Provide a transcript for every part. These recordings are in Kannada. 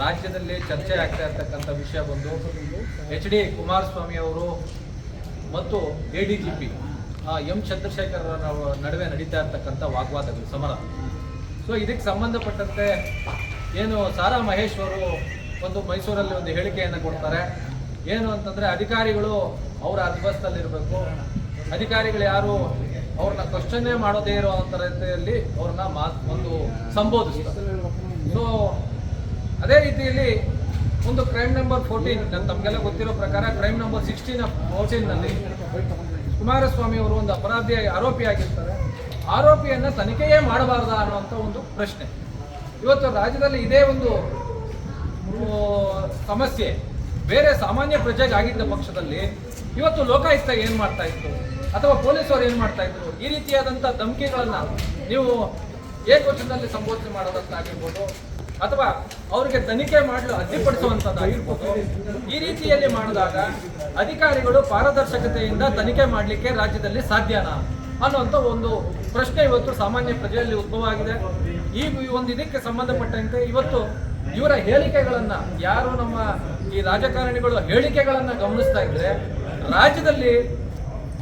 ರಾಜ್ಯದಲ್ಲಿ ಚರ್ಚೆ ಆಗ್ತಾ ಇರ್ತಕ್ಕಂಥ ವಿಷಯ ಬಂದು ಎಚ್ ಡಿ ಕುಮಾರಸ್ವಾಮಿ ಅವರು ಮತ್ತು A D G P M Chandrashekar ನಡುವೆ ನಡೀತಾ ಇರ್ತಕ್ಕಂಥ ವಾಗ್ವಾದಗಳು, ಸಮರ. ಸೊ ಇದಕ್ಕೆ ಸಂಬಂಧಪಟ್ಟಂತೆ ಏನು ಸಾರಾ ಮಹೇಶ್ ಅವರು ಒಂದು ಮೈಸೂರಲ್ಲಿ ಒಂದು ಹೇಳಿಕೆಯನ್ನು ಕೊಡ್ತಾರೆ. ಏನು ಅಂತಂದ್ರೆ, ಅಧಿಕಾರಿಗಳು ಅವರ ಅರ್ಧಸ್ಥಲ್ಲಿರಬೇಕು ಅಧಿಕಾರಿಗಳು ಯಾರು ಅವ್ರನ್ನ ಕ್ವಶನ್ನೇ ಮಾಡೋದೇ ಇರೋ ರೀತಿಯಲ್ಲಿ ಅವ್ರನ್ನ ಮಾ ಒಂದು ಸಂಬೋಧಿಸ್ತಾರೆ. ಅದೇ ರೀತಿಯಲ್ಲಿ ಒಂದು ಕ್ರೈಮ್ ನಂಬರ್ ಫೋರ್ಟೀನ್ ತಮಗೆಲ್ಲ ಗೊತ್ತಿರೋ ಪ್ರಕಾರ ಕ್ರೈಮ್ ನಂಬರ್ ಸಿಕ್ಸ್ಟೀನ್ ಫೋರ್ಟೀನ್ನಲ್ಲಿ ಕುಮಾರಸ್ವಾಮಿ ಅವರು ಒಂದು ಅಪರಾಧಿ ಆರೋಪಿಯಾಗಿರ್ತಾರೆ ಆರೋಪಿಯನ್ನು ತನಿಖೆಯೇ ಮಾಡಬಾರ್ದಾ ಅನ್ನುವಂಥ ಒಂದು ಪ್ರಶ್ನೆ. ಇವತ್ತು ರಾಜ್ಯದಲ್ಲಿ ಇದೇ ಒಂದು ಸಮಸ್ಯೆ. ಬೇರೆ ಸಾಮಾನ್ಯ ಪ್ರಜೆಗೆ ಆಗಿದ್ದ ಪಕ್ಷದಲ್ಲಿ ಇವತ್ತು ಲೋಕಾಯುಕ್ತ ಏನು ಮಾಡ್ತಾ ಇತ್ತು ಅಥವಾ ಪೊಲೀಸರು ಏನು ಮಾಡ್ತಾ ಇದ್ರು? ಈ ರೀತಿಯಾದಂಥ ಧಮಕಿಗಳನ್ನು ನೀವು ಏಕವಚನದಲ್ಲಿ ಸಂಬೋಧನೆ ಮಾಡೋದಂತಾಗಿರ್ಬೋದು ಅಥವಾ ಅವರಿಗೆ ತನಿಖೆ ಮಾಡಲು ಅಡ್ಡಿಪಡಿಸುವಂಥದ್ದಾಗಿರ್ಬೋದು ಈ ರೀತಿಯಲ್ಲಿ ಮಾಡಿದಾಗ ಅಧಿಕಾರಿಗಳು ಪಾರದರ್ಶಕತೆಯಿಂದ ತನಿಖೆ ಮಾಡಲಿಕ್ಕೆ ರಾಜ್ಯದಲ್ಲಿ ಸಾಧ್ಯನಾ ಅನ್ನುವಂಥ ಒಂದು ಪ್ರಶ್ನೆ ಇವತ್ತು ಸಾಮಾನ್ಯ ಪ್ರಜೆಯಲ್ಲಿ ಉದ್ಭವ ಆಗಿದೆ. ಈ ಒಂದು ಇದಕ್ಕೆ ಸಂಬಂಧಪಟ್ಟಂತೆ ಇವತ್ತು ಇವರ ಹೇಳಿಕೆಗಳನ್ನು ಯಾರು ನಮ್ಮ ಈ ರಾಜಕಾರಣಿಗಳು ಹೇಳಿಕೆಗಳನ್ನು ಗಮನಿಸ್ತಾ ಇದ್ರೆ ರಾಜ್ಯದಲ್ಲಿ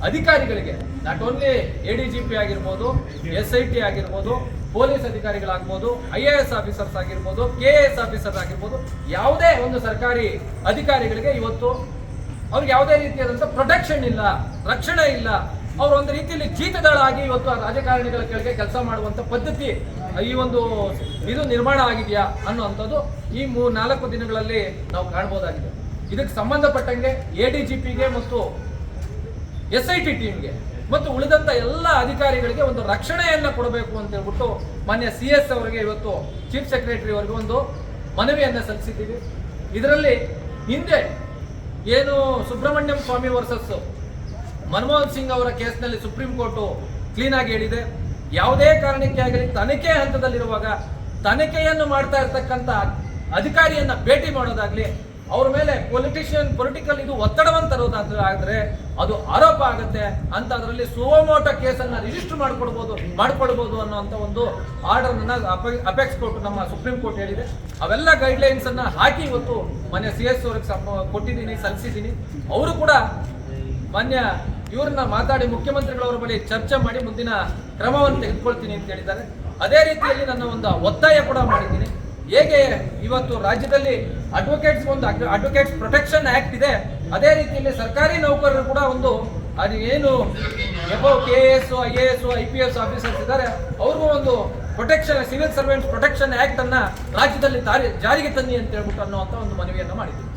ಅಧಿಕಾರಿಗಳಿಗೆ not only A D G P ಆಗಿರ್ಬೋದು ಎಸ್ ಐ ಟಿ ಆಗಿರ್ಬೋದು, ಪೊಲೀಸ್ ಅಧಿಕಾರಿಗಳಾಗ್ಬೋದು ಐ ಎ ಎಸ್ ಆಫೀಸರ್ಸ್ ಆಗಿರ್ಬೋದು ಕೆ ಎ ಎಸ್ ಆಫೀಸರ್ ಆಗಿರ್ಬೋದು, ಯಾವುದೇ ಒಂದು ಸರ್ಕಾರಿ ಅಧಿಕಾರಿಗಳಿಗೆ ಇವತ್ತು ಅವ್ರಿಗೆ ಯಾವುದೇ ರೀತಿಯಾದಂಥ ಪ್ರೊಟೆಕ್ಷನ್ ಇಲ್ಲ, ರಕ್ಷಣೆ ಇಲ್ಲ. ಅವರು ಒಂದು ರೀತಿಯಲ್ಲಿ ಚೀತದಳಾಗಿ ಇವತ್ತು ಆ ರಾಜಕಾರಣಿಗಳ ಕೆಳಗೆ ಕೆಲಸ ಮಾಡುವಂಥ ಪದ್ಧತಿ, ಈ ಒಂದು ಇದು ನಿರ್ಮಾಣ ಆಗಿದೆಯಾ ಅನ್ನುವಂಥದ್ದು ಈ ಮೂ ನಾಲ್ಕು ದಿನಗಳಲ್ಲಿ ನಾವು ಕಾಣ್ಬೋದಾಗಿದೆ. ಇದಕ್ಕೆ ಸಂಬಂಧಪಟ್ಟಂಗೆ ಎ ಡಿ ಜಿ ಪಿಗೆ ಮತ್ತು ಎಸ್ ಐ ಟಿ ಟೀಮ್ಗೆ. ಮತ್ತು ಉಳಿದಂತ ಎಲ್ಲ ಅಧಿಕಾರಿಗಳಿಗೆ ಒಂದು ರಕ್ಷಣೆಯನ್ನು ಕೊಡಬೇಕು ಅಂತ ಹೇಳ್ಬಿಟ್ಟು ಮಾನ್ಯ ಸಿ ಎಸ್ ಅವರಿಗೆ ಇವತ್ತು ಚೀಫ್ ಸೆಕ್ರೆಟರಿ ಅವರಿಗೆ ಒಂದು ಮನವಿಯನ್ನು ಸಲ್ಲಿಸಿದ್ದೀವಿ. ಇದರಲ್ಲಿ ಹಿಂದೆ ಏನು ಸುಬ್ರಹ್ಮಣ್ಯಂ ಸ್ವಾಮಿ ವರ್ಸಸ್ ಮನಮೋಹನ್ ಸಿಂಗ್ ಅವರ ಕೇಸ್ನಲ್ಲಿ ಸುಪ್ರೀಂ ಕೋರ್ಟು ಕ್ಲೀನ್ ಆಗಿ ಹೇಳಿದೆ. ಯಾವುದೇ ಕಾರಣಕ್ಕೆ ಆಗಲಿ ತನಿಖೆ ಹಂತದಲ್ಲಿರುವಾಗ ತನಿಖೆಯನ್ನು ಮಾಡ್ತಾ ಇರ್ತಕ್ಕಂಥ ಅಧಿಕಾರಿಯನ್ನ ಭೇಟಿ ಮಾಡೋದಾಗ್ಲಿ ಅವ್ರ ಮೇಲೆ ಪೊಲಿಟಿಷಿಯನ್ ಪೊಲಿಟಿಕಲ್ ಇದು ಒತ್ತಡವನ್ನು ತರೋದಾದ್ರೆ ಆದರೆ ಅದು ಆರೋಪ ಆಗುತ್ತೆ. ಅಂತ ಅದರಲ್ಲಿ ಸುವಮೋಟ ಕೇಸನ್ನು ರಿಜಿಸ್ಟರ್ ಮಾಡ್ಕೊಡ್ಬೋದು, ಮಾಡ್ಕೊಳ್ಬೋದು ಅನ್ನೋಂಥ ಒಂದು ಆರ್ಡರ್ ಅನ್ನ ಅಪೆಕ್ಸ್ ಕೋರ್ಟ್ ನಮ್ಮ ಸುಪ್ರೀಂ ಕೋರ್ಟ್ ಹೇಳಿದೆ. ಅವೆಲ್ಲ ಗೈಡ್ಲೈನ್ಸನ್ನು ಹಾಕಿ ಇವತ್ತು ಮೊನ್ನೆ ಸಿ ಎಸ್ ಅವ್ರಿಗೆ ಕೊಟ್ಟಿದ್ದೀನಿ, ಸಲ್ಲಿಸಿದ್ದೀನಿ. ಅವರು ಕೂಡ ಮಾನ್ಯ ಇವ್ರನ್ನ ಮಾತಾಡಿ ಮುಖ್ಯಮಂತ್ರಿಗಳವರ ಬಳಿ ಚರ್ಚೆ ಮಾಡಿ ಮುಂದಿನ ಕ್ರಮವನ್ನು ತೆಗೆದುಕೊಳ್ತೀನಿ ಅಂತ ಹೇಳಿದ್ದಾರೆ. ಅದೇ ರೀತಿಯಲ್ಲಿ ನನ್ನ ಒಂದು ಒತ್ತಾಯ ಕೂಡ ಮಾಡಿದ್ದೀನಿ. ಹೇಗೆ ಇವತ್ತು ರಾಜ್ಯದಲ್ಲಿ ಅಡ್ವೊಕೇಟ್ಸ್ ಒಂದು ಅಡ್ವೊಕೇಟ್ಸ್ ಪ್ರೊಟೆಕ್ಷನ್ ಆಕ್ಟ್ ಇದೆ, ಅದೇ ರೀತಿಯಲ್ಲಿ ಸರ್ಕಾರಿ ನೌಕರರು ಕೂಡ ಒಂದು ಅದು ಏನು above K S, I A S, I P S officers ಇದ್ದಾರೆ, ಅವ್ರಿಗೂ ಒಂದು protection civil servants protection act ಅನ್ನ ರಾಜ್ಯದಲ್ಲಿ ಜಾರಿಗೆ ತನ್ನಿ ಅಂತ ಹೇಳ್ಬಿಟ್ಟು ಅನ್ನುವಂಥ ಒಂದು ಮನವಿಯನ್ನು ಮಾಡಿದ್ದೀನಿ